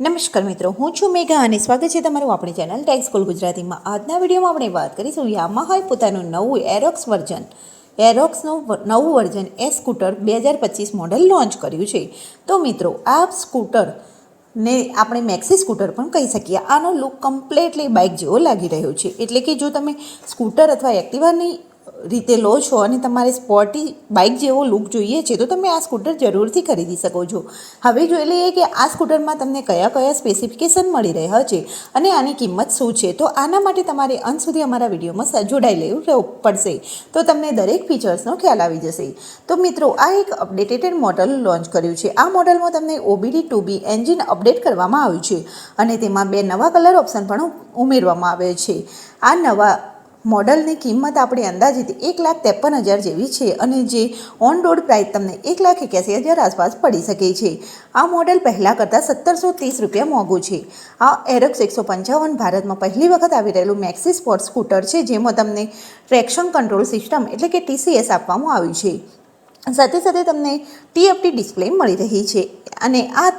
નમસ્કાર મિત્રો, હું છું મેઘા અને સ્વાગત છે તમારું આપણી ચેનલ સ્કૂલ ગુજરાતીમાં. આજના વિડીયોમાં આપણે વાત કરીશું યામાહાએ પોતાનું નવું એરોક્સ વર્ઝન એરોક્સનું નવું વર્ઝન એ સ્કૂટર બે હજાર પચીસ મોડલ લોન્ચ કર્યું છે. તો મિત્રો આ સ્કૂટર ને આપણે મેક્સી સ્કૂટર પણ કહી શકીએ. આનો લુક કમ્પ્લેટલી બાઇક જેવો લાગી રહ્યો છે. એટલે કે જો તમે સ્કૂટર અથવા એક્ટિવાની રીતે લો છો અને તમારે સ્પોર્ટી બાઇક જેવો લુક જોઈએ છે, તો તમે આ સ્કૂટર જરૂરથી ખરીદી શકો છો. હવે જોઈ લઈએ કે આ સ્કૂટરમાં તમને કયા કયા સ્પેસિફિકેશન મળી રહ્યા છે અને આની કિંમત શું છે, તો આના માટે તમારે અંત સુધી અમારા વિડીયોમાં જોડાઈ લેવું પડશે. તો તમને દરેક ફીચર્સનો ખ્યાલ આવી જશે. તો મિત્રો, આ એક અપડેટેડ મોડલ લોન્ચ કર્યું છે. આ મોડલમાં તમને OBD two B engine update કરવામાં આવ્યું છે અને તેમાં બે નવા કલર ઓપ્શન પણ ઉમેરવામાં આવે છે. આ નવા મોડલની કિંમત આપણે અંદાજિત એક લાખ ત્રેપન હજાર જેવી છે અને જે ઓન રોડ પ્રાઇસ તમને એક લાખ એક્યાસી હજાર આસપાસ પડી શકે છે. આ મોડલ પહેલાં કરતાં સત્તરસો ત્રીસ રૂપિયા મોંઘું છે. આ એરોક્સ એકસો પંચાવન ભારતમાં પહેલી વખત આવી રહેલું મેક્સી સ્પોર્ટ સ્કૂટર છે, જેમાં તમને ટ્રેક્શન કંટ્રોલ સિસ્ટમ એટલે કે ટીસીએસ આપવામાં આવ્યું છે. સાથે સાથે તમને ટીએફટી ડિસ્પ્લે મળી રહી છે અને આ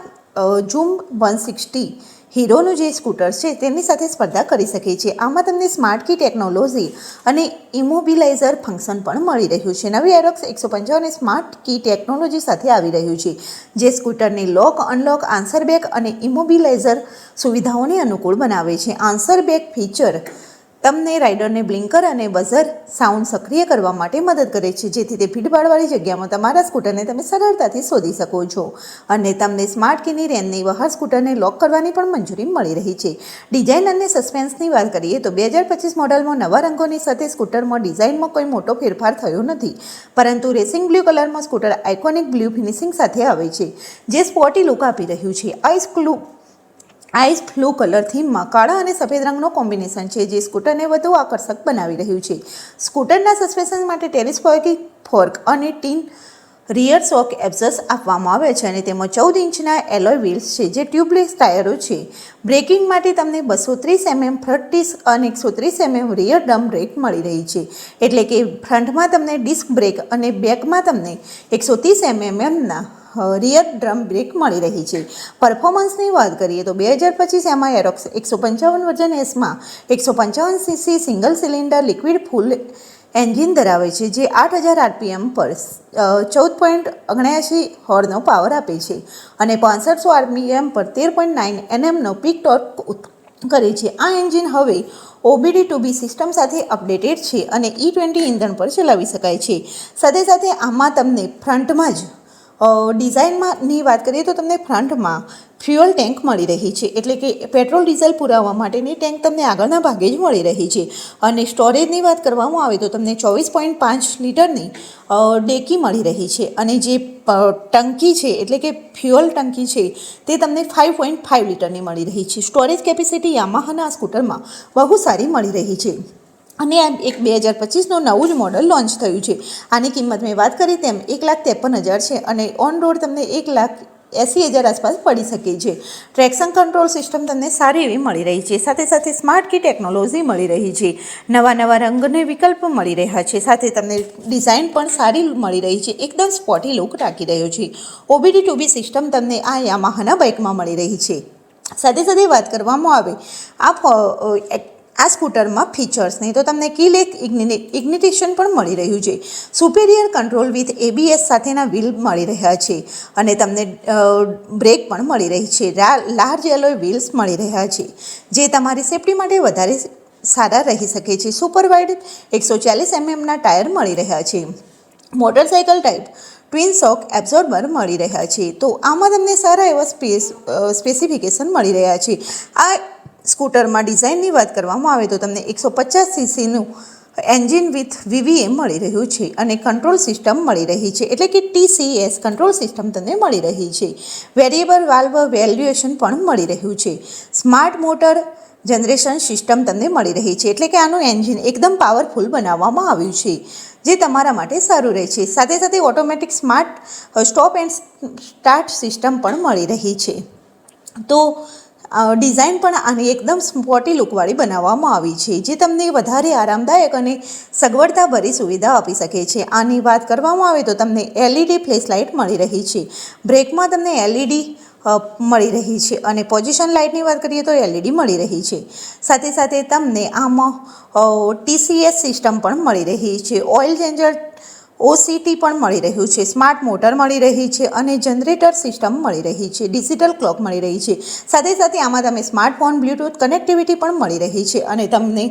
ઝૂમ વન સિક્સટી હીરોનું જે સ્કૂટર છે તેની સાથે સ્પર્ધા કરી શકે છે. આમાં તમને સ્માર્ટ કી ટેકનોલોજી અને ઇમોબિલાઇઝર ફંક્શન પણ મળી રહ્યું છે. નવી એરોક્સ એકસો પંચાવન સ્માર્ટ કી ટેકનોલોજી સાથે આવી રહ્યું છે, જે સ્કૂટરને લોક, અનલોક, આન્સર બેક અને ઇમોબિલાઇઝર સુવિધાઓને અનુકૂળ બનાવે છે. આન્સર બેક ફીચર તમને રાઇડરને બ્લિંકર અને બઝર સાઉન્ડ સક્રિય કરવા માટે મદદ કરે છે, જેથી તે ભીડભાડવાળી જગ્યામાં તમારા સ્કૂટરને તમે સરળતાથી શોધી શકો છો. અને તમને સ્માર્ટ કીની રેનની બહાર સ્કૂટરને લોક કરવાની પણ મંજૂરી મળી રહી છે. ડિઝાઇન અને સસ્પેન્સની વાત કરીએ તો બે હજાર પચીસ મોડલમાં નવા રંગોની સાથે સ્કૂટરમાં ડિઝાઇનમાં કોઈ મોટો ફેરફાર થયો નથી. પરંતુ રેસિંગ બ્લુ કલરમાં સ્કૂટર આઇકોનિક બ્લુ ફિનિશિંગ સાથે આવે છે, જે સ્પોર્ટી લુક આપી રહ્યું છે. આ આઈસ બ્લુ કલર થીમમાં કાળા અને સફેદ રંગનો કોમ્બિનેશન છે, જે સ્કૂટરને વધુ આકર્ષક બનાવી રહ્યું છે. સ્કૂટરના સસ્પેન્શન માટે ટેલિસ્કોપિક ફોર્ક અને ટીન રિયર શોક એબ્ઝસ આપવામાં આવે છે અને તેમાં ચૌદ ઇંચના એલોય વ્હીલ્સ છે જે ટ્યુબલેસ ટાયરો છે. બ્રેકિંગ માટે તમને બસો ત્રીસ એમએમ ફ્રન્ટ ડિસ્ક અને એકસો ત્રીસ એમએમ રિયર ડમ બ્રેક મળી રહી છે. એટલે કે ફ્રન્ટમાં તમને ડિસ્ક બ્રેક અને બેકમાં તમને એકસો ત્રીસ એમએમએમના રિયર ડ્રમ બ્રેક મળી રહી છે. પરફોર્મન્સની વાત કરીએ તો બે હજાર પચીસ એમાં એરોક્સ એકસો પંચાવન વર્જન એસમાં એકસો પંચાવન CC single cylinder liquid cool engine ધરાવે છે, જે આઠ હજાર આરપીએમ પર ચૌદ પોઈન્ટ ઓગણ્યાસી હોર્નો પાવર આપે છે અને પાંસઠસો આરપીએમ પર તેર પોઈન્ટ નાઇન એનએમનો પીક ટોર્ક કરે છે. આ એન્જિન હવે ઓબીડી ટુ બી સિસ્ટમ સાથે અપડેટેડ છે અને ઈ ટ્વેન્ટી ઇંધણ પર ચલાવી શકાય છે. સાથે સાથે આમાં તમને ફ્રન્ટમાં જ ડિઝાઇનમાંની વાત કરીએ તો તમને ફ્રન્ટમાં ફ્યુઅલ ટેન્ક મળી રહી છે. એટલે કે પેટ્રોલ, ડીઝલ પુરાવવા માટેની ટેન્ક તમને આગળના ભાગે જ મળી રહી છે. અને સ્ટોરેજની વાત કરવામાં આવે તો તમને ચોવીસ પોઈન્ટ પાંચ લીટરની ડેકી મળી રહી છે. અને જે ટંકી છે, એટલે કે ફ્યુઅલ ટંકી છે, તે તમને ફાઇવ પોઈન્ટ ફાઇવ લીટરની મળી રહી છે. સ્ટોરેજ કેપેસિટી યામાહાના સ્કૂટરમાં બહુ સારી મળી રહી છે. અને આ એક બે હજાર પચીસનું નવું જ મોડલ લોન્ચ થયું છે. આની કિંમત મેં વાત કરી તેમ એક લાખ ત્રેપન હજાર છે અને ઓન રોડ તમને એક લાખ એંસી હજાર આસપાસ પડી શકે છે. ટ્રેક્શન કંટ્રોલ સિસ્ટમ તમને સારી એવી મળી રહી છે. સાથે સાથે સ્માર્ટ કી ટેકનોલોજી મળી રહી છે. નવા નવા રંગને વિકલ્પ મળી રહ્યા છે. સાથે તમને ડિઝાઇન પણ સારી મળી રહી છે. એકદમ સ્પોટી લુક રાખી રહ્યો છે. ઓબીડી ટુ બી સિસ્ટમ તમને આ યામાહાના બાઇકમાં મળી રહી છે. સાથે સાથે વાત કરવામાં આવે આ આ સ્કૂટરમાં ફીચર્સની તો તમને કી લેક ઇગ્નિટેશન પણ મળી રહ્યું છે. સુપેરિયર કંટ્રોલ વિથ એબીએસ સાથેના વ્હીલ મળી રહ્યા છે. અને તમને બ્રેક પણ મળી રહી છે. લાર્જ એલોય વ્હીલ્સ મળી રહ્યા છે. જે તમારી સેફટી માટે વધારે સારા રહી શકે છે. સુપર વાઇડ એકસો ચાલીસ એમએમના ટાયર મળી રહ્યા છે. Motorcycle type twin shock absorber મળી રહ્યા છે. તો આમાં તમને સારા એવા સ્પેસ સ્પેસિફિકેશન મળી રહ્યા છે. આ સ્કૂટરમાં ડિઝાઇનની વાત કરવામાં આવે તો તમને એકસો પચાસ સીસીનું એન્જિન વિથ વીવીએ મળી રહ્યું છે અને કંટ્રોલ સિસ્ટમ મળી રહી છે. એટલે કે ટીસીએસ કંટ્રોલ સિસ્ટમ તમને મળી રહી છે. વેરિયેબલ વાલ્વ વેલ્યુએશન પણ મળી રહ્યું છે. સ્માર્ટ મોટર જનરેશન સિસ્ટમ તમને મળી રહી છે. એટલે કે આનું એન્જિન એકદમ પાવરફુલ બનાવવામાં આવ્યું છે, જે તમારા માટે સારું રહે છે. સાથે સાથે automatic smart stop and start system પણ મળી રહી છે. તો ડિઝાઇન પણ આની એકદમ સ્પોટી લુકવાળી બનાવવામાં આવી છે, જે તમને વધારે આરામદાયક અને સગવડતાભરી સુવિધા આપી શકે છે. આની વાત કરવામાં આવે તો તમને એલઈડી ફ્લેશ લાઇટ મળી રહી છે. બ્રેકમાં તમને એલઈડી મળી રહી છે અને પોઝિશન લાઇટની વાત કરીએ તો એલઈડી મળી રહી છે. સાથે સાથે તમને આમાં ટીસીએસ સિસ્ટમ પણ મળી રહી છે. ઓઇલ ચેન્જર ઓસીટી પણ મળી રહ્યું છે. સ્માર્ટ મોટર મળી રહી છે અને જનરેટર સિસ્ટમ મળી રહી છે. ડિજિટલ ક્લોક મળી રહી છે. સાથે સાથે આમાં તમે સ્માર્ટફોન બ્લૂટૂથ કનેક્ટિવિટી પણ મળી રહી છે અને તમને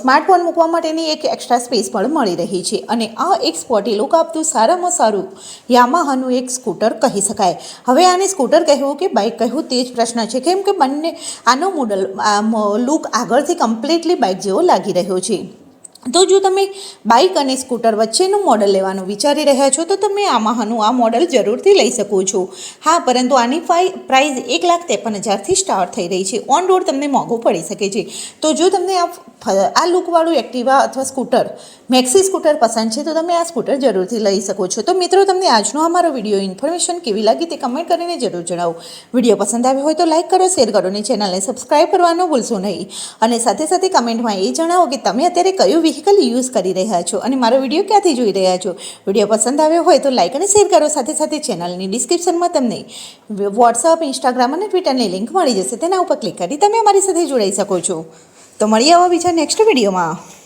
સ્માર્ટફોન મૂકવા માટેની એક એક્સ્ટ્રા સ્પેસ પણ મળી રહી છે. અને આ એક સ્પોટી લુક આપતું સારામાં સારું યામાહાનું એક સ્કૂટર કહી શકાય. હવે આને સ્કૂટર કહેવું કે બાઇક કહેવું તે જ પ્રશ્ન છે. કેમ કે બંને, આનો મોડલ લુક આગળથી કમ્પ્લીટલી બાઇક જેવો લાગી રહ્યો છે. તો જો તમે બાઇક અને સ્કૂટર વચ્ચેનું મોડલ લેવાનું વિચારી રહ્યા છો, તો તમે આમાહાનું આ મોડલ જરૂરથી લઈ શકો છો. હા, પરંતુ આની પ્રાઇસ એક લાખ ત્રેપન હજારથી સ્ટાર્ટ થઈ રહી છે. ઓન રોડ તમને મોંઘું પડી શકે છે. તો જો તમને આ આ લુકવાળું એક્ટિવા અથવા સ્કૂટર, મેક્સી સ્કૂટર પસંદ છે, તો તમે આ સ્કૂટર જરૂરથી લઈ શકો છો. તો મિત્રો, તમને આજનો અમારો વીડિયો ઇન્ફોર્મેશન કેવી લાગી તે કમેન્ટ કરીને જરૂર જણાવો. વીડિયો પસંદ આવ્યો હોય તો લાઇક કરો, શેર કરો અને ચેનલને સબસ્ક્રાઈબ કરવાનું ભૂલશો નહીં. અને સાથે સાથે કમેન્ટમાં એ જણાવો કે તમે અત્યારે કયું વ્હીકલ યુઝ કરી રહ્યા છો અને મારો વીડિયો ક્યાંથી જોઈ રહ્યા છો. વીડિયો પસંદ આવ્યો હોય તો લાઇક અને શેર કરો, સાથે સાથે ચેનલની ડિસ્ક્રિપ્શનમાં તમને વોટ્સઅપ ઇન્સ્ટાગ્રામ અને ટ્વિટરની લિંક મળી જશે. તેના ઉપર ક્લિક કરી તમે અમારી સાથે જોડાઈ શકો છો. તો મળીએ આવા બીજા નેક્સ્ટ વિડીયોમાં